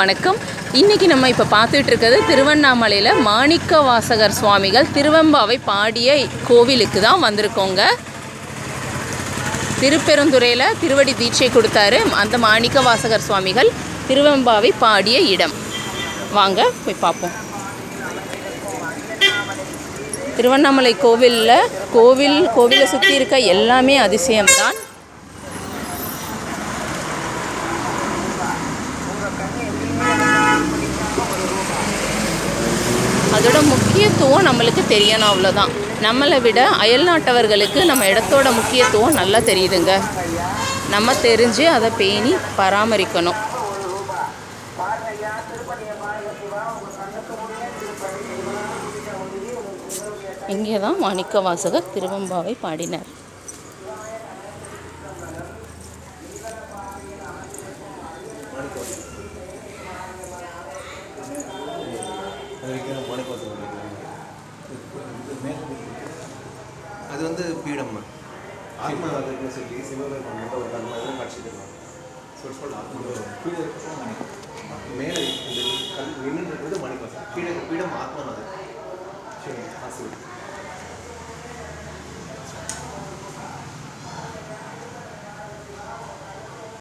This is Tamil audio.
வணக்கம். இன்னைக்கு நம்ம இப்போ பார்த்துட்டு இருக்கிறது திருவண்ணாமலையில் மாணிக்க வாசகர் சுவாமிகள் திருவெம்பாவை பாடிய கோவிலுக்கு தான் வந்திருக்கோங்க. திருப்பெருந்துறையில் திருவடி தீட்சை கொடுத்தாரு அந்த மாணிக்க வாசகர் சுவாமிகள் திருவெம்பாவை பாடிய இடம். வாங்க போய் பார்ப்போம். திருவண்ணாமலை கோவிலில் கோவில் கோவிலை சுற்றி இருக்க எல்லாமே அதிசயம்தான். அதோட முக்கியத்துவம் நம்மளுக்கு தெரியணும் அவ்வளோதான் நம்மளை விட அயல்நாட்டவர்களுக்கு நம்ம இடத்தோட முக்கியத்துவம் நல்லா தெரியுதுங்க. நம்ம தெரிஞ்சு அதை பேணி பராமரிக்கணும். இங்கே தான் மாணிக்க வாசகர் திருவம்பாவை பாடினார். அது வந்து பீடம் ஆத்மநாதர்னு சொல்லி சிவபெருமான் மட்டும் ஒரு தன்மை காட்சி தருவாங்க. சொல் சொல் ஆத்மநாதர் மேலே நின்றுன்றது மணிவாசன் கீழே பீடம் ஆத்மநாதர் சரி ஆசிரியர்